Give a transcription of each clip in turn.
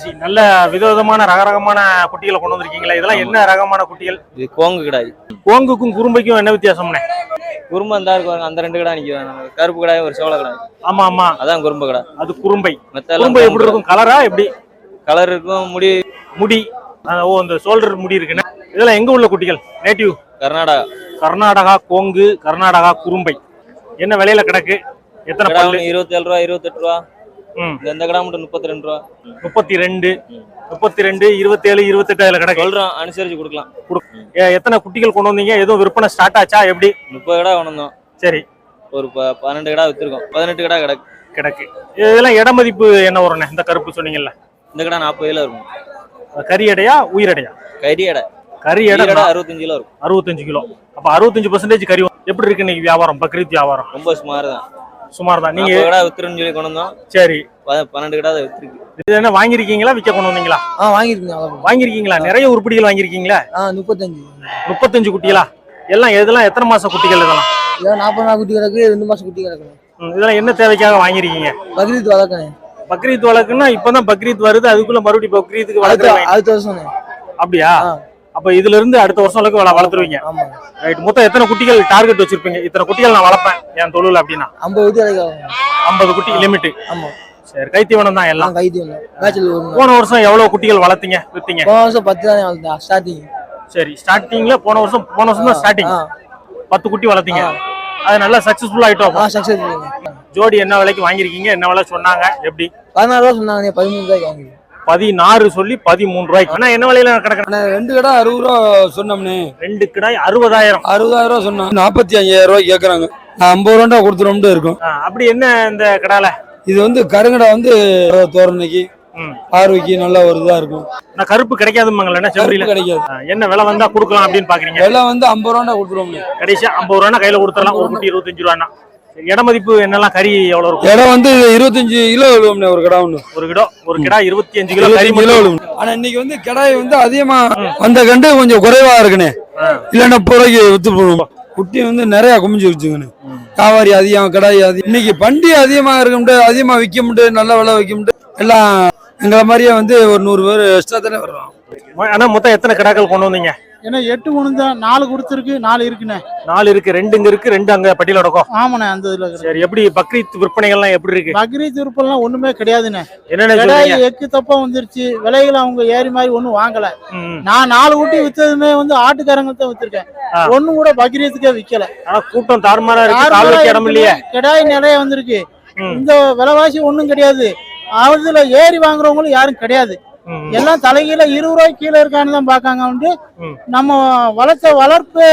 ராசி நல்ல விதவிதமான ரகரகமான குட்டிகளை கொண்டு வந்திருக்கீங்களா. இதெல்லாம் என்ன ரகமான குட்டிகள்? இது கோங்கு கிடாய். கோங்குக்கும் குறும்பைக்கும் என்ன வித்தியாசம்னே? குறும்பு அந்த இருக்கு பாருங்க, அந்த ரெண்டு கிடா நிற்கும் கருப்பு கிடாய் ஒரு சோள கிடாய். ஆமா ஆமா. அதான் குறும்பு கிடா. அது குறும்பை. குறும்பை எப்படி இருக்கும்? கலரா எப்படி? கலர் இருக்கும் முடி. முடி. ஓ இந்த ஷோல்டர் முடி இருக்குன்னு. இதெல்லாம் எங்க உள்ள குட்டிகள்? நேட்டிவ் கர்நாடகா. கர்நாடகா கோங்கு கர்நாடகா குறும்பை. என்ன விலையில கிடக்கு? எத்தனை ஒன்று இருபத்தேழு ரூபா இருபத்தெட்டு ரூபா. ம். இந்த இந்த கிடா மட்டும்? முப்பத்தி ரெண்டு ரூபா. முப்பத்தி ரெண்டு முப்பத்தி ரெண்டு இருபத்தேழு இருபத்தெட்டு அதுல கிடக்கு. சொல்றோம் அனுசரிச்சு கொடுக்கலாம். ஏ, எத்தனை குட்டிகள் கொண்டு வந்தீங்க? எதுவும் விற்பனை ஸ்டார்ட் ஆச்சா? எப்படி? முப்பது கிடா கொண்டு சரி. ஒரு பன்னெண்டு கிடா வித்துருக்கோம். பதினெட்டு கிடா கிடக்கு. கிடக்கு. இதெல்லாம் இட மதிப்பு என்ன வரும்ண்ணே? இந்த கருப்பு சொன்னீங்கல்ல. இந்த கிடா நாற்பது கிலோ இருக்கும் கறி எடையா உயிரடையா கறி எடை. கறி எடை கிடா அறுபத்தஞ்சு கிலோ இருக்கும். அறுபத்தஞ்சு கிலோ. அப்ப அறுபத்தஞ்சு பர்சன்டேஜ் கறி எப்படி இருக்கு இன்னைக்கு வியாபாரம்? பக்ரீத் வியாபாரம். ரொம்ப சுமார் தான் சுமார் தான் நீங்க கிடா வித்துருன்னு சொல்லி கொண்டு வந்தோம். சரி. பன்னெண்டு கிடா அதை வித்துருக்கு. இது என்ன வாங்கிருக்கீங்களா விற்க கொண்டு வந்தீங்களா? ஆ வாங்கியிருக்கீங்க அவ்வளோ வாங்கிருக்கீங்களா நிறைய உருப்படிகள் வாங்கிருக்கீங்களா ஆ முப்பத்தஞ்சு. முப்பத்தஞ்சு குட்டிகளா? எல்லாம் இதெல்லாம் எத்தனை மாச குட்டிகள் இதெல்லாம்? இதான் நாற்பது நாள் குட்டி கிடக்கு ரெண்டு மாசம் குட்டி கிடக்குண்ணே ம், இதெல்லாம் என்ன தேவைக்காக வாங்கிருக்கீங்க பக்ரீத் வளர்க்கணே பக்ரீத் வழக்குன்னா இப்பதான் பக்ரீத் வருது அதுக்குள்ள மறுபடியும் பக்ரீத்துக்கு வளர்த்துருவீங்க அடுத்த வருஷம்ண்ணே அப்படியா? ஆ. அப்ப இதுல இருந்து அடுத்த வருஷம் அளவுக்கு வள- வளர்த்துருவீங்க. ரைட் மொத்தம் எத்தனை குட்டிகள் டார்கெட் வச்சிருப்பீங்க? இத்தனை குட்டிகள் நான் வளர்ப்பேன். என் தொழில் அப்படின்னா. ஐம்பது குட்டி ஐம்பது குட்டி லிமிட் ஆமா. சரி கைத்தீவனம் தான் எல்லாம். எல்லாம் கைது ஒன்று மேட்சில் ஒரு போன வருஷம் எவ்வளவு குட்டிகள் வளர்த்தீங்க வித்தீங்க? போன வருஷம் பத்து தான் வளர்த்தேன் ஸ்டார்டிங் சரி ஸ்டார்டிங்ல போன வருஷம் போன வருஷம் தான் ஸ்டார்டிங் பத்து குட்டி வளர்த்தீங்க. அது நல்லா சக்சஸ்ஃபுல் ஆயிட்டோம் ஜோடி என்ன விலைக்கு வாங்கிருக்கீங்க என்ன விலை சொன்னாங்க எப்படி? பதினாறு ரூபா சொன்னாங்க பதிமூணு ரூபாய்க்கு வாங்கிருக்கேன் பதினாறு சொல்லி பதிமூணு ரூபாய்க்கு. ஆனா என்ன விலையில கிடக்குறேன் அண்ணா, ரெண்டு கடை அறுபது ரூபா சொன்னோம்னே. ரெண்டு கிடாய் அறுபதாயிரம். அறுபதாயிரம் ரூபா சொன்னோம். நாற்பத்தி ஐயாயிரம் ரூபாய் கேட்கறாங்க நான் ஐம்பது ரூபா கொடுத்துரும்ட்டு இருக்கும். அப்படி என்ன இந்த கடால இது வந்து கருங்கடை வந்து தோரணைக்கு ம். பார்வைக்கு நல்ல ஒரு இதா இருக்கும். நான் கருப்பு செம்பரியில கருப்பு கிடைக்காது. என்ன விலை வந்தா கொடுக்கலாம் அப்படின்னு பாக்குறீங்க? விலை வந்து ஐம்பது ரூபா கொடுத்துருவோம்னே. கடைசியா ஐம்பது ரூபா கையில கொடுத்துடலாம். ஒரு குட்டி இருபத்தஞ்சு ரூபான்னா. இட மதிப்பு என்னெல்லாம் கறி எவ்வளவு இருக்கும்? இடம் வந்து இருபத்தஞ்சு கிலோ விழுவோம்னே ஒரு கடை ஒன்று ஒரு கிலோ ஒரு கிடா இருபத்தி அஞ்சு கிலோ கறி கிலோ. விழுவும். ஆனா இன்னைக்கு வந்து கடாய் வந்து அதிகமா வந்த கண்டு கொஞ்சம் குறைவா இருக்குண்ணே. இல்லைன்னா ரூபாய்க்கு வித்து போடுவோம். குட்டி வந்து நிறைய குமிஞ்சு வச்சுங்கண்ணே காவாரி அதிகம் கடாய் அதிகம். இன்னைக்கு பண்டி அதிகமா இருக்க அதிகமா விற்க முடியாது நல்ல விலை வைக்க முடியாது. எல்லாம் எங்களை மாதிரியே வந்து ஒரு நூறு பேர் எக்ஸ்ட்ரா தானே வர்றோம் ஆனா மொத்தம் எத்தனை கிடாக்கள் கொண்டு வந்தீங்க? ஏன்னா எட்டு ஒன்று நாலு கொடுத்துருக்கு நாலு இருக்குண்ணே. நாலு இருக்கு ரெண்டு இங்க இருக்கு ரெண்டு அங்க பட்டியல நடக்கும் ஆமாண்ணே அந்த இதுல இருக்கு. சரி எப்படி பக்ரீத் விற்பனைகள்லாம் எப்படி இருக்கு? பக்ரீத் விருப்பம்லாம் ஒண்ணுமே கிடையாதுண்ணே. என்னென்ன விலை எக்கு தப்பா வந்துருச்சு விலைகள் அவங்க ஏறி மாதிரி ஒண்ணும் வாங்கல. நான் நாலு ஊட்டி வித்ததுமே வந்து ஆட்டுக்காரங்க தான் வித்திருக்கேன். ஆ. ஒண்ணும் கூட பக்ரீத்துக்கே விக்கல. ஆனா கூட்டம் தாறுமாறா இருக்கு கால் தாறுமாறா வைக்க இடம் இல்லையே. கிடாய் நிறைய வந்திருக்கு. இந்த விலைவாசி ஒண்ணும் கிடையாது. அதுல ஏறி வாங்குறவங்களும் யாரும் கிடையாது. எல்லாம் தலைகீழ இருபது ரூபாய் கீழே இருக்கான்னு தான் பாக்காங்க வந்து. நம்ம வளர்த்த வளர்ப்பு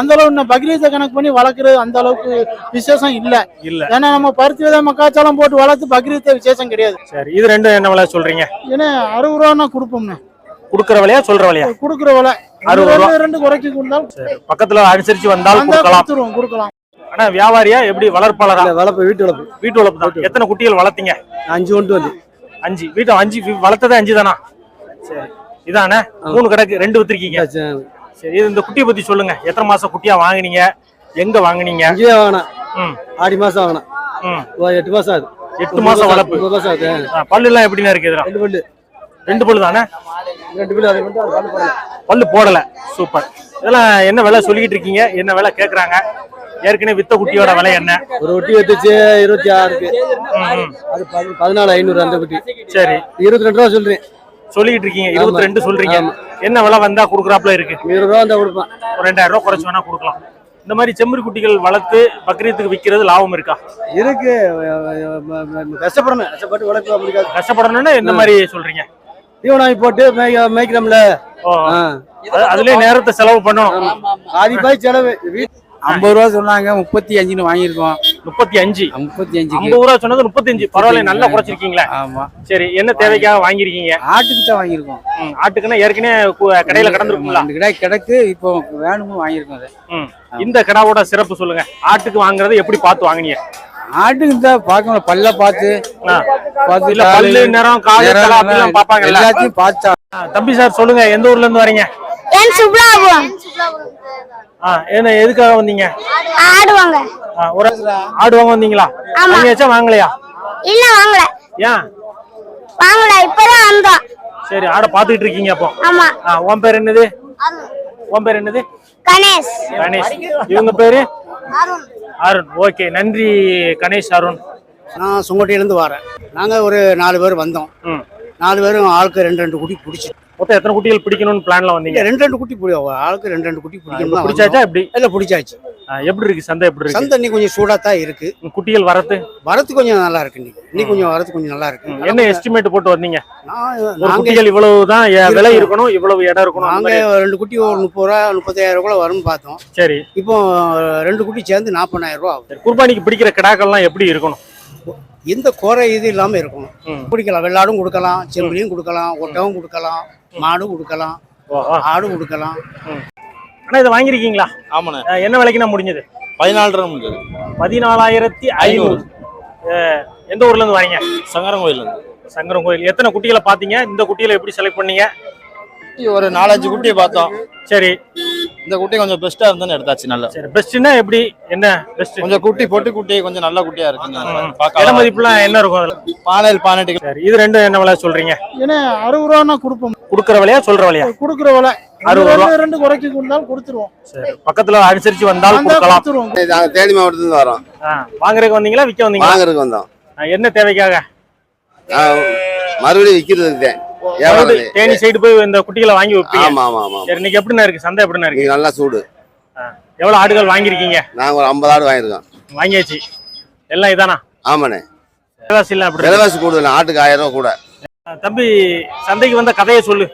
அந்த அளவு இன்னும் பக்ரீத்தை கணக்கு பண்ணி வளர்க்குறது அந்த அளவுக்கு விசேஷம் இல்ல. இல்ல. ஏன்னா நம்ம பருத்தி விதை மக்காச்சோளம் போட்டு வளர்த்து பக்ரீத்தை விசேஷம் கிடையாது. சரி இது ரெண்டும் என்ன விலை சொல்றீங்க? ஏன்னா அறுபது ரூபான்னா கொடுப்போம்ண்ணே. குடுக்கற விலையா சொல்ற விலையா? கொடுக்குற விலை. அறுபது ரூபா. ரெண்டு குறைக்கி கொடுத்தாலும் பக்கத்துல அனுசரிச்சு வந்தால் வந்தா கொடுக்கலாம். கொடுக்கலாம். ஆனா வியாபாரியா எப்படி வளர்ப்பாளரா? வளர்ப்பு வீட்டு வளர்ப்பு. வீட்டு வளர்ப்பு தான். எத்தனை குட்டிகள் வளர்த்தீங்க? அஞ்சு கொண்டு வந்து. அஞ்சு. வீட்டு அஞ்சு வளர்த்ததே அஞ்சு தானா? சரி. இதானே? மூணு கடைக்கு ரெண்டு வித்துருக்கீங்க. சரி. இது இந்த குட்டியை பத்தி சொல்லுங்க. எத்தனை மாசம் குட்டியா வாங்குனீங்க? எங்க வாங்குனீங்க? அங்கேயே வாங்கினேன். ஆடி மாசம் வாங்கினேன். எட்டு மாசம் ஆகுது. எட்டு மாசம் வளர்ப்பு. பல்லு எல்லாம் எப்படிண்ணா இருக்கு ரெண்டு பல்லு. ரெண்டு பல்லு தானே? ரெண்டு பல்லு பல்லு போடல. சூப்பர். இதெல்லாம் என்ன விலை சொல்லிக்கிட்டு இருக்கீங்க? என்ன விலை கேக்குறாங்க? ஏற்கனவே வித்த குட்டியோட விலை என்ன? ஒரு ஒட்டி வெட்டுச்சு இருபத்தி ஆறுக்கு. பதினாலு ஐநூறு அந்த குட்டி. சரி. இருபத்தி ரெண்டு ரூபா சொல்றேன். சொல்லிக்கிட்டு இருக்கீங்க. இருபத்தி ரெண்டு சொல்றீங்க. என்ன விலை வந்தா குடுக்குறாப்புல இருக்கு? இருபது ரூபா இருந்தா கொடுப்பேன். ஒரு ரெண்டாயிரம் ரூபாய் குறைச்சு வேணா கொடுக்கலாம். இந்த மாதிரி செம்மறி குட்டிகள் வளர்த்து பக்ரீத்துக்கு விக்கிறது லாபம் இருக்கா? இருக்கு. கஷ்டப்படணும். கஷ்டப்பட்டு உழைப்பு முடியாது. கஷ்டப்படணும்னா என்ன மாதிரி சொல்றீங்க? தீவனம் போட்டு மேய்க்க மேய்க்கிறோம்ல. ஓ. ஆ. அது- அதுலயே நேரத்தை செலவு பண்ணணும். பாதி பாய் செலவு. ஐம்பது ரூபா சொன்னாங்க முப்பத்தி அஞ்சுன்னு வாங்கியிருக்கோம். முப்பத்தி அஞ்சு. முப்பத்தி அஞ்சுக்கு ஐம்பது ரூபா சொன்னது முப்பத்தஞ்சு பரவாயில்ல நல்லா குறைச்சிருக்கீங்களே. ஆமா. சரி என்ன தேவைக்காக வாங்கிருக்கீங்க ஆட்டுக்கு தான் வாங்கியிருக்கோம். ஆட்டுக்குன்னா ஏற்கனவே கடையில கடந்திருக்குங்களா கிடாய் கிடக்கு இப்போ வேணுமோ வாங்கியிருக்கோம் அதை. ம். இந்த கடாவோட சிறப்பு சொல்லுங்க. ஆட்டுக்கு வாங்குறது எப்படி பார்த்து வாங்குனீங்க? ஆட்டுக்கு தான் பார்க்கணும் பல்ல பார்த்து. பல்லு நேரம் காலு பாப்பாங்கல்ல எல்லாத்தையும் பார்த்தா தம்பி சார் சொல்லுங்க எந்த ஊர்ல இருந்து வரீங்க? என் சுப்லாபுரம் ஆ, என்ன எதுக்காக வந்தீங்க? ஆடுவாங்க. ஆ, ஒரு ஆடு வாங்க வந்தீங்களா? ஆமா. வாங்கியாச்சா வாங்கலையா? இல்ல வாங்கல. ஏன்? வாங்கல இப்பதான் சந்தா சரி ஆடை பாத்துக்கிட்டு இருக்கீங்க அப்போ. ஆமா. ஆ, உன் பேர் என்னது? உன் பேர் என்னது? கணேஷ். கணேஷ். இவங்க பேரு? அருண். ஓகே நன்றி கணேஷ் அருண். நான் சுங்கோட்டையிலேருந்து வரேன். நாங்கள் ஒரு நாலு பேர் வந்தோம். ம். நாலு பேரும் ஆளுக்கு ரெண்டு ரெண்டு குட்டி பிடிச்சி மொத்தம் எத்தனை குட்டிகள் பிடிக்கணும்னு பிளான்ல வந்தீங்க? ரெண்டு ரெண்டு குட்டி பிடி ஆளுக்கு ரெண்டு ரெண்டு குட்டி பிடிக்கணும் தான் பிடிச்சாச்சா எப்படி. இல்லை பிடிச்சாச்சு. எப்படி இருக்கு? சந்தை எப்படி இருக்கு? சந்தை இன்னைக்கு கொஞ்சம் சூடாக தான் இருக்கு. குட்டிகள் வரத்து? வரத்து கொஞ்சம் நல்லா இருக்கு இன்னைக்கு. இன்னைக்கு கொஞ்சம் வரத்து கொஞ்சம் நல்லா இருக்கு. என்ன எஸ்டிமேட் போட்டு வந்தீங்க? குட்டிகள் இவ்வளவுதான் எ- விலை இருக்கணும் இவ்வளவு இடம் இருக்கணும். நாங்கள் ரெண்டு குட்டி ஒரு முப்பது ரூபா முப்பத்தாயிரம் கூட வரும்னு பார்த்தோம். சரி. இப்போ ரெண்டு குட்டி சேர்ந்து நாற்பதாயிரம் ரூபா சரி. குர்பானிக்கு பிடிக்கிற கிடாக்கள்லாம் எப்படி இருக்கணும்? எந்த குறை இது இல்லாமல் இருக்கணும். ம். பிடிக்கலாம் வெள்ளாடும் கொடுக்கலாம் செம்பளியும் கொடுக்கலாம் ஒட்டகம் கொடுக்கலாம் மாடும் கொடுக்கலாம். ஆடும் கொடுக்கலாம். அண்ணா இதை வாங்கியிருக்கீங்களா? ஆமாண்ணே. என்ன விலைக்குண்ணா முடிஞ்சது? பதினாலு ரூபா முடிஞ்சது. பதினாலாயிரத்தி ஐநூறு. எந்த ஊர்ல இருந்து வரீங்க? சங்கரன் கோயில் சங்கரம் கோயில் எத்தனை குட்டிகளை பாத்தீங்க இந்த குட்டிகளை எப்படி செலக்ட் பண்ணீங்க? ஒரு நாலஞ்சு குட்டியை பார்த்தோம். சரி. இந்த குட்டி கொஞ்சம் பெஸ்டா இருந்தான்னு எடுத்தாச்சு நல்லா. சரி பெஸ்ட்னா எப்படி? என்ன பெஸ்ட் கொஞ்சம் குட்டி பொட்டு குட்டி கொஞ்சம் நல்ல குட்டியா இருக்குங்க. இட மதிப்புலாம் என்ன இருக்கும் அதுல? பானையில் பானைட்டு சரி இது ரெண்டும் என்ன விலை சொல்றீங்க? ஏன்னா அறுபது ரூபான்னா கொடுப்போம். குடுக்கற விலையா சொல்ற விலையா? கொடுக்குற விலை. அறுபது ரூபா. ரெண்டு குறைச்சி கொடுத்தாலும் கொடுத்துருவோம். சரி பக்கத்துல அனுசரிச்சு வந்தால் வந்தா கொடுக்கலாம். நாங்கள் தேனி மாவட்டத்துலேருந்து வரோம். வாங்குறதுக்கு வந்தீங்களா விற்க வந்தீங்களா? வாங்குறதுக்கு வந்தோம். என்ன தேவைக்காக? மறுபடியும் விற்கிறதுக்கு தான். தேனி சைடு போய் இந்த குட்டிகளை வாங்கி வைப்பீங்க. ஆமாம் ஆமாம் ஆமாம் சரி இன்னைக்கு எப்படிண்ணா இருக்கு? சந்தை எப்படிண்ணா இருக்கு? நீங்கள் நல்லா சூடு. எவ்வளவு ஆடுகள் வாங்கியிருக்கீங்க? நாங்கள் ஒரு ஐம்பது ஆடு வாங்கியிருக்கோம். வாங்கியாச்சு. எல்லாம் இதானா? ஆமாண்ணே. விலைவாசி எப்படி இருக்கு? விலைவாசி கூடுதல் ஆட்டுக்கு ஆயிரம் ரூபா கூட. தம்பி சந்தைக்கு வந்த கதையை சொல்லு.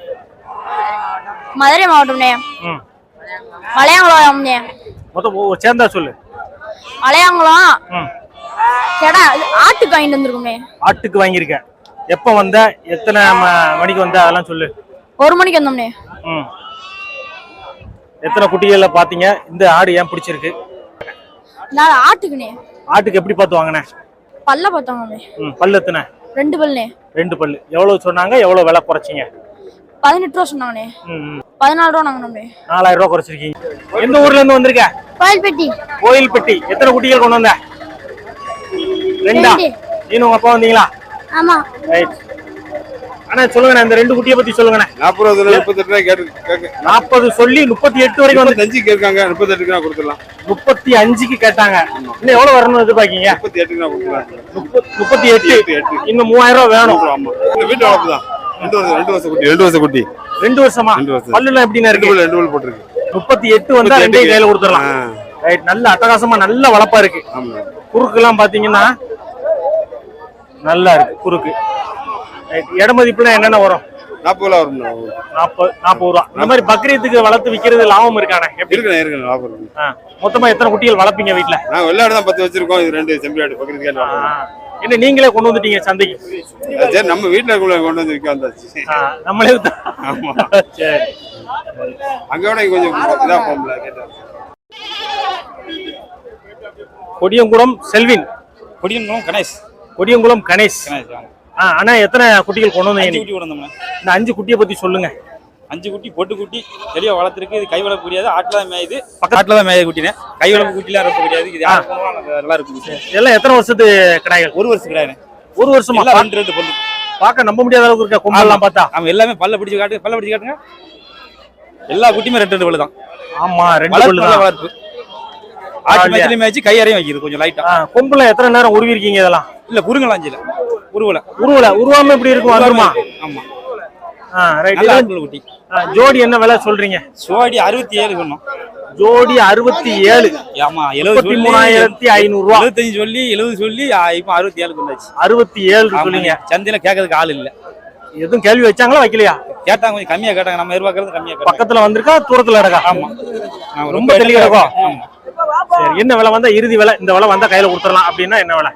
மதுரை மாவட்டம்னே ம். மலையாங்குளம்னே மொத்தம் சேர்ந்தா சொல்லு. மலையாங்குளம். ம். கடா இது ஆட்டுக்கு வாங்கிட்டு வந்திருக்கோம்னே ஆட்டுக்கு வாங்கியிருக்க எப்போ வந்த? எத்தனை மணிக்கு வந்த? அதெல்லாம் சொல்லு. ஒரு மணிக்கு வந்தோம்னே. ம். எத்தனை குட்டிகளை பார்த்தீங்க இந்த ஆடு ஏன் பிடிச்சிருக்கு? நான் ஆட்டுக்குண்ணே. ஆட்டுக்கு எப்படி பார்த்து வாங்கினேன் பல்ல பார்த்தோம்னே ம் பல்லு எத்தனை? ரெண்டு பல்லுண்ணே. ரெண்டு பல்லு. எவ்வளவு சொன்னாங்க? எவ்வளவு விலை குறைச்சிங்க? பதினெட்டு ரூபா சொன்னாங்கண்ணே. ம். பதினாலு ரூபா நாங்கண்ணே நாலாயிரம் ரூபா குறைச்சிருக்கீங்க. எந்த ஊர்ல இருந்து வந்திருக்க? கோயில்பட்டி. கோயில்பட்டி. எத்தனை குட்டிகள் கொண்டு வந்த? ரெண்டா? ரெண்டு. நீனும் உங்க அப்பா வந்தீங்களா? ஆமா. ரைட் அண்ணா சொல்லுங்கண்ணே இந்த ரெண்டு குட்டியை பத்தி சொல்லுங்கண்ணே. நாற்பது ரூபா முப்பத்தெட்டு ரூபாய் கேட்டு நாற்பது சொல்லி முப்பத்தி எட்டு வரைக்கும் வந்து முப்பத்தஞ்சு கேட்காங்க முப்பத்தெட்டுக்கு நான் கொடுத்துடலாம். முப்பத்தி அஞ்சுக்கு கேட்டாங்க. இன்னும் எவ்வளவு வரணும்னு எதிர்பார்க்கீங்க? முப்பத்தி எட்டுக்கு நான் கொடுத்துடலாம். முப்பத்- முப்பத்தி எட்டு. எட்டு. இன்னும் மூவாயிரம் ரூபாய் வேணும். ஆமா இந்த வீட்டு வளர்ப்பு தான். ரெண்டு வருஷம் ரெண்டு வருஷம் குட்டி. ரெண்டு வருஷம் குட்டி. ரெண்டு வருஷமா? ரெண்டு வருஷம். பல்லுலாம் எப்படிண்ணா ரெண்டு இருக்கு? ரெண்டு பல் போட்டிருக்கு. முப்பத்தி எட்டு வந்தா முப்பத்தி ரெண்டே எட்டுக்கு. கையில கொடுத்துடலாம். ரைட் நல்ல அட்டகாசமா நல்ல வளப்பா இருக்கு. குறுக்கு எல்லாம் பாத்தீங்கன்னா நல்லா இருக்கு குறுக்கு. ரைட் இட மதிப்புலாம் என்னென்ன வரும்? நாற்பது ரூபா வரும் நாற்பது நாற்பது ரூபா. இந்த மாதிரி பக்ரீத்துக்கு வளர்த்து விக்கிறது லாபம் இருக்கானே எப்படி? இருக்குண்ணே இருக்குண்ணே நாற்பது ரூபா. ஆ, மொத்தமா எத்தனை குட்டிகள் வளர்ப்பீங்க வீட்டுல நாங்கள் வெள்ளாடு தான் பத்து வச்சிருக்கோம். இது ரெண்டு செம்பரி ஆடு பக்கத்துக்கு ஆ, என்ன நீங்களே கொண்டு வந்துட்டீங்க சந்தைக்கு? சரி நம்ம வீட்டில் கொண்டு வந்து விற்க வந்தாச்சு. நம்மளே. ஆமா. சரி. அங்கே விட கொஞ்சம் இதாக போகல கொடியங்குளம் செல்வின். குடியன்குளம் கணேஷ். கொடியங்குளம் கணேஷ். ஆ, அண்ணா எத்தனை குட்டிகள் கொண்டு வந்தீங்க? குட்டி கொண்டு இந்த அஞ்சு குட்டியை பத்தி சொல்லுங்க. அஞ்சு குட்டி பொட்டு குட்டி தெளிவா வளர்த்துருக்கு. இது கை வளர்ப்பு கிடையாது ஆட்டில் தான் மேயுது. பக்கத்துல தான் மேய குட்டினே. கை வளர்ப்பு குட்டிலாம் ரொம்ப கிடையாது. இது நல்லா இருக்கும். இதெல்லாம் எத்தனை வருஷத்து கடாய்கள்? ஒரு வருஷம் கிடையாது ஒரு வருஷமா? ரெண்டு ரெண்டு பொண்ணு. பார்க்க நம்ப முடியாத அளவுக்கு இருக்க கொம்பெல்லாம் பார்த்தா? அவன் எல்லாமே பல்ல பிடிச்சு காட்டு பல்ல பிடிச்சு காட்டுங்க. எல்லா குட்டியுமே ரெண்டு ரெண்டு பல்லு தான். ஆமா ரெண்டு பல்லு தான். வளர்ப்பு. ஆட்டு மேய்ச்சலையும் மேய்ச்சி கை அறையும் வைக்கிது கொஞ்சம் லைட்டா கொம்புல எத்தனை நேரம் உருவிருக்கீங்க இதெல்லாம்? இல்ல குறுங்கலாஞ்சில. உருவல. உருவல. உருவாம இப்படி இருக்கும்? வந்துருமா ஆமா. ஆ ரைட் குட்டி. ஜோடி என்ன விலை சொல்றீங்க? சோடி அறுபத்தி ஏழு சொன்னோம். ஜோடி அறுபத்தி ஏழு ஆமா எழுபது முப்பத்தி சொல்லி மூணாயிரத்தி ஐநூறு ரூபா எழுபத்தஞ்சு சொல்லி எழுபது சொல்லி இப்ப அறுபத்தி ஏழு கொண்டாச்சு. அறுபத்தி ஏழு சொல்லுங்க சந்தையில கேட்கறதுக்கு ஆள் இல்ல. எதுவும் கேள்வி வச்சாங்களா வைக்கலையா? கேட்டாங்க கொஞ்சம் கம்மியா கேட்டாங்க. நம்ம எதிர்பார்க்கறது கம்மியா பக்கத்துல வந்திருக்கா தூரத்துல இருக்கா? ஆமா. ரொம்ப தெளிவா இருக்கும். சரி என்ன விலை வந்தா இறுதி விலை இந்த விலை வந்தா கையில கொடுத்துடலாம். அப்படின்னா என்ன விலை?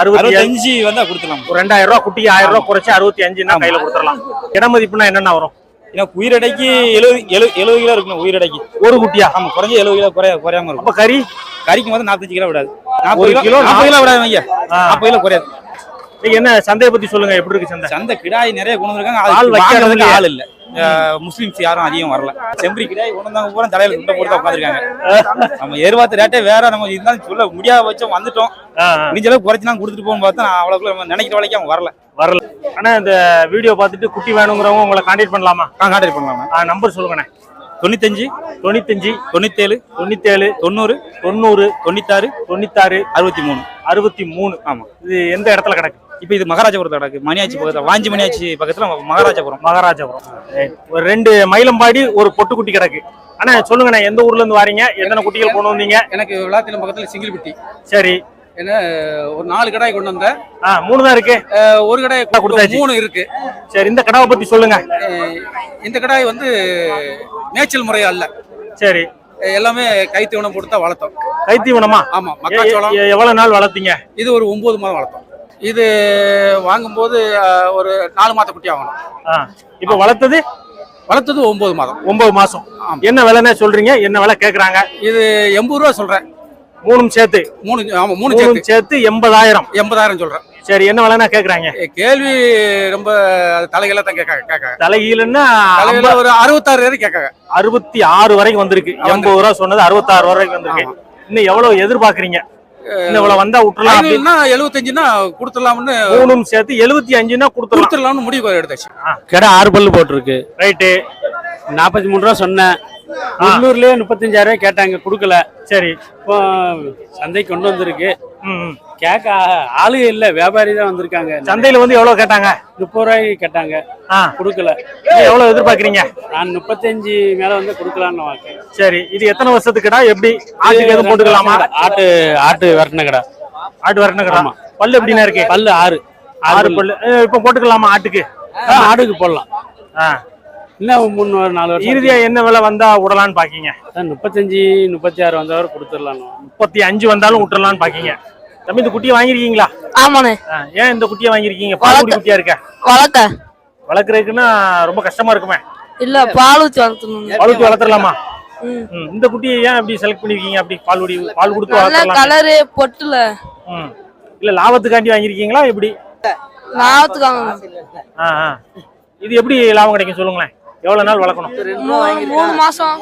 அறுபத்தஞ்சு வந்தா கொடுத்துலாம் ஒரு ரெண்டாயிரம் ரூபா குட்டி ஆயிரம் ரூபா குறைச்சு அறுபத்தி அஞ்சுன்னா கையில கொடுத்துடலாம். இட மதிப்புனா என்னென்ன வரும்? எனக்கு உயிரடைக்கு எழுபது எழுபது எழுபது கிலோ இருக்கணும் உயிரடைக்கு. ஒரு குட்டியா? ஆமா குறைஞ்ச எழுபது கிலோ குறைய குறையாம இருக்கும். அப்ப கறி? கறிக்கும் போது நாற்பத்தஞ்சு கிலோ விடாது. நாற்பது கிலோ நாற்பது கிலோ விடாது. நாற்பது கிலோ குறையாது. நீங்க என்ன சந்தையை பத்தி சொல்லுங்க எப்படி இருக்கு சந்தை? சந்தை கிடாய் நிறைய கொண்டு வந்திருக்காங்க. ஆள் அது வைக்க வாங்குறதுக்கு இல்லையா? ஆள் இல்ல. முஸ்லிம்ஸ் யாரும் அதிகம் வரல. செம்பரி கிடையாது கொண்டு வந்தாங்க பூரா தலையில துண்டை போட்டு உட்காந்துருக்காங்க நம்ம எதிர்பார்த்த ரேட்டே வேற நம்ம இருந்தாலும் சொல்ல முடியாத பட்சம் வந்துட்டோம். முடிஞ்ச அளவுக்கு குறைச்சு தான் கொடுத்துட்டு போகணும் பார்த்தா நான் நம்ம நினைக்கிற வரைக்கும் வரல. வரல. ஆனா இந்த வீடியோ பார்த்துட்டு குட்டி வேணுங்கிறவங்க உங்களை கான்டாக்ட் பண்ணலாமா? நான் கான்டாக்ட் பண்ணலாம் நம்பர் சொல்லுங்கண்ணே. தொண்ணூத்தஞ்சு தொண்ணூத்தஞ்சு தொண்ணூத்தேழு தொண்ணூத்தேழு தொண்ணூறு தொண்ணூறு தொண்ணூத்தாறு தொண்ணூத்தாறு அறுபத்தி மூணு. அறுபத்தி மூணு. ஆமா. இது எந்த இடத்துல கிடக்கு? இப்போ இது மகாராஜபுரத்தில் நடக்கு. மணியாச்சி பக்கத்தில் வாஞ்சி மணியாச்சி பக்கத்தில் மகாராஜபுரம். மகாராஜபுரம். ஒரு ரெண்டு மயிலம்பாடி ஒரு பொட்டுக்குட்டி கிடக்கு. அண்ணா சொல்லுங்கண்ணே எந்த ஊர்ல இருந்து வாரீங்க? எத்தனை குட்டிகள் கொண்டு வந்தீங்க? எனக்கு விளாத்திலம் பக்கத்தில் சிங்கிள்பட்டி சரி. என்ன ஒரு நாலு கடாய் கொண்டு வந்தேன். ஆ மூணு தான் இருக்கு. ஒரு கடாய் கொடுத்தாச்சு. மூணு இருக்கு. சரி இந்த கடாவை பத்தி சொல்லுங்க. இந்த கடாய் வந்து மேய்ச்சல் முறை அல்ல. சரி. எல்லாமே கை தீவனம் போட்டு தான் வளர்த்தோம். கைத்தீவனமா? ஆமா மக்காச்சோளம். எவ்வளவு நாள் வளர்த்தீங்க? இது ஒரு ஒன்பது மாதம் வளர்த்தோம். இது வாங்கும்போது ஒரு நாலு மாத குட்டி ஆகணும். ஆ, இப்ப வளர்த்தது? வளர்த்தது ஒன்பது மாதம். ஒன்பது மாசம். என்ன விலைன்னு சொல்றீங்க? என்ன விலை கேக்குறாங்க? இது எண்பது ரூபா சொல்றேன். மூணும் சேர்த்து. மூணு ஆமா மூணு சேர்த்து. சேர்த்து எண்பதாயிரம். எண்பதாயிரம் சொல்றேன். சரி என்ன விலைன்னா கேக்குறாங்க? அஹ் கேள்வி ரொம்ப தலைகளை தான் கேட்காங்க கேட்காங்க. தலைகீழன்னா ஒரு அறுபத்தாறு வரைக்கும் கேட்காங்க. அறுபத்தி ஆறு வரைக்கும் வந்திருக்கு. எண்பது ரூபா சொன்னது அறுபத்தாறு வரைக்கும் வந்திருக்கு. இன்னும் எவ்வளவு எதிர்பார்க்கறீங்க? இவ்வளவு வந்தா விட்டுறலாம் அப்படி. ஐநூறுனா எழுபத்தஞ்சுனா கொடுத்துடலாம்னு மூணும் சேர்த்து எழுபத்தி அஞ்சுன்னா கொடுத்துடலாம். கொடுத்துடலாம்னு முடிவு எடுத்தாச்சு. கடை ஆறு பல்லு போட்டிருக்கு. ரைட்டு. நாற்பத்தி மூணு ரூபா சொன்னேன். உள்ளூர்லயே முப்பத்தஞ்சாயிரம் ரூபாய் கேட்டாங்க கொடுக்கல. சரி. இப்போ சந்தைக்கு கொண்டு வந்திருக்கு. கேட்க ஆளுக இல்ல வியாபாரி தான் வந்திருக்காங்க. சந்தையில வந்து எவ்வளவு கேட்டாங்க? முப்பது ரூபாய்க்கு கேட்டாங்க. கொடுக்கல. எவ்வளவு எதிர்பார்க்கறீங்க? நான் முப்பத்தஞ்சு மேல வந்து கொடுக்கலான்னு சரி இது எத்தனை வருஷத்துக்குடா? எப்படி? ஆட்டுக்கு எதுவும் போட்டுக்கலாமா? ஆட்டு ஆட்டு விரட்டின கடை. ஆட்டு வரணுங்கடா ஆமா. பல்லு எப்படின்னா இருக்கு? பல்லு ஆறு. ஆறு பல்லு. இப்ப போட்டுக்கலாமா ஆட்டுக்கு? ஆடுக்கு போடலாம். ஆ. இன்னும் மூணு நாலு வருஷம் இறுதியா என்ன விலை வந்தா விடலான்னு பாக்கீங்க? முப்பத்தஞ்சு முப்பத்தி ஆறு வந்தவரை கொடுத்துடலாம் முப்பத்தி அஞ்சு வந்தாலும் விட்டுறலான்னு பாக்கீங்க. தம்பி இந்த குட்டியை வாங்கிருக்கீங்களா ஆமாண்ணே. ஏன் இந்த குட்டியை வாங்கிருக்கீங்க பால்குடி குட்டியா இருக்க? வளர்க்க. வளர்க்குறதுக்குன்னா ரொம்ப கஷ்டமா இருக்குமே. இல்ல பால் ஊற்றி வளர்த்தணும் பால் வளர்த்துடலாமா? ம். ம், இந்த குட்டியை ஏன் அப்படி செலக்ட் பண்ணிருக்கீங்க அப்படி பால் குடி பால் கொடுத்து வளர்த்தலாம் கலரு பொட்டுல. இல்ல லாபத்துக்காண்டி வாங்கிருக்கீங்களா எப்படி? லாபத்துக்கு வாங்கணும் ஆ, ஆ. இது எப்படி லாபம் கிடைக்கும் சொல்லுங்களேன். எவ்வளவு நாள் வளர்க்கணும்? மூணு மாசம்.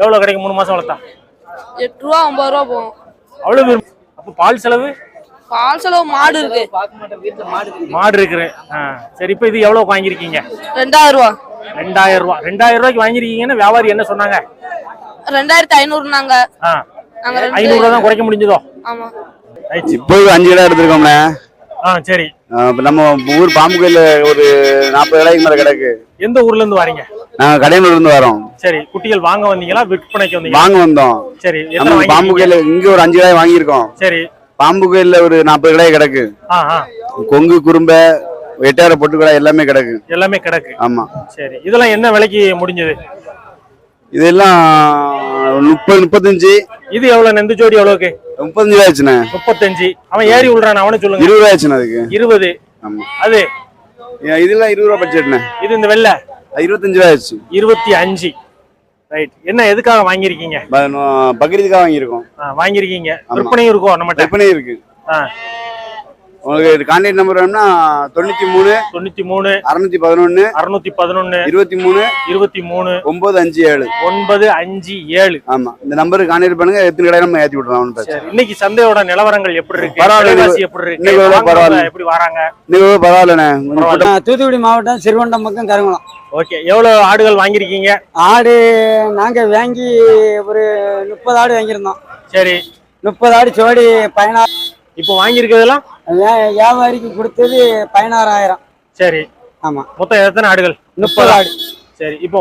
எவ்வளவு கிடைக்கும் மூணு மாசம் வளர்த்தா? எட்டு ரூபா ஒன்பது ரூபா போகும். அவ்வளவு விரும்ப- அப்ப பால் செலவு? பால் செலவு மாடு இருக்கு. மாடு இருக்குது. ஆ. சரி இப்ப இது எவ்வளவு வாங்கிருக்கீங்க ரெண்டாயிரம் ரூபா. ரெண்டாயிரம் ரூபாய் ரெண்டாயிரம் ரூபாய்க்கு வாங்கிருக்கீங்கன்னு வியாபாரி என்ன சொன்னாங்க? ரெண்டாயிரத்தி ஐநூறுனாங்க. ஐநூறு ரூபா தான் குறைக்க முடிஞ்சதோ? ஆமா. இப்போ அஞ்சு கடை எடுத்திருக்கோம்ண்ணே. சரி. நம்ம ஊர் பாம்பு கோயில் ஒரு நாற்பது கடைக்கு மேலே கிடக்கு. எந்த ஊர்ல இருந்து வரீங்க? நாங்கள் கடையனூர்ல இருந்து வரோம். சரி குட்டிகள் வாங்க வந்தீங்களா? விற்பனைக்கு வந்தீங்களா? வாங்க வந்தோம். சரி நம்ம பாம்பு? கோயில் இங்க ஒரு அஞ்சு கடை வாங்கியிருக்கோம். சரி. பாம்பு கோயில்ல ஒரு நாற்பது கடை கிடக்கு. கொங்கு குறும்ப எட்டாயிர பொட்டு கடை எல்லாமே கிடக்கு. எல்லாமே கிடக்கு. ஆமா. சரி இதெல்லாம் என்ன விலைக்கு முடிஞ்சது? இதெல்லாம் முப்பது முப்பத்தஞ்சு. இது எவ்வளவு? நெந்து ஜோடி எவ்வளவுக்கு? முப்பத்தஞ்சு ஆச்சுண்ணே முப்பத்தஞ்சு. அவன் ஏறி விடுறான் அவனை சொல்லுங்க. இருபது ரூபா ஆச்சுண்ணே அதுக்கு. இருபது. ஆமா. அது. இதெல்லாம் இருபது ரூபா பட்ஜெட்ண்ணே. இது இந்த வெள்ளை. இருபத்தஞ்சு ரூபா ஆச்சு இருபத்தி அஞ்சு. ரைட் என்ன எதுக்காக வாங்கியிருக்கீங்க? ப- நோ- பக்ரீத்துக்காக வாங்கியிருக்கோம். வாங்கியிருக்கீங்க. விற்பனையும் இருக்கும் நம்மகிட்ட? விற்பனை இருக்கு. ஆ, உங்களுக்கு கான்டாக்ட் நம்பர் வேணும்னா தொண்ணூத்தி மூணு தொண்ணூத்தி மூணு அறுநூத்தி பதினொன்னு அறுநூத்தி பதினொன்னு இருபத்தி மூணு இருபத்தி மூணு ஒன்பது அஞ்சு ஏழு. ஒன்பது அஞ்சு ஏழு. ஆமா. இந்த நம்பருக்கு கான்டாக்ட் பண்ணுங்க. எத்தனை கடை நம்ம ஏத்தி விடலாம் இன்னைக்கு சந்தையோட நிலவரங்கள் எப்படி இருக்கு? பரவாயில்ல, எப்படி இருக்கு? பரவாயில்ல. எப்படி வராங்க? இன்னைக்கு பரவாயில்லண்ணே. தூத்துக்குடி மாவட்டம் சிறுவண்டம் பக்கம் கருங்குளம். ஓகே. எவ்வளவு ஆடுகள் வாங்கியிருக்கீங்க? ஆடு நாங்க வாங்கி ஒரு முப்பது ஆடு வாங்கியிருந்தோம். சரி. முப்பது ஆடு ஜோடி பதினாறு இப்போ வாங்கியிருக்கிறதெல்லாம்? வியாபாரிக்கு கொடுத்தது பதினாறாயிரம். சரி. ஆமா. மொத்தம் எத்தனை ஆடுகள்? முப்பது? ஆடு. சரி இப்போ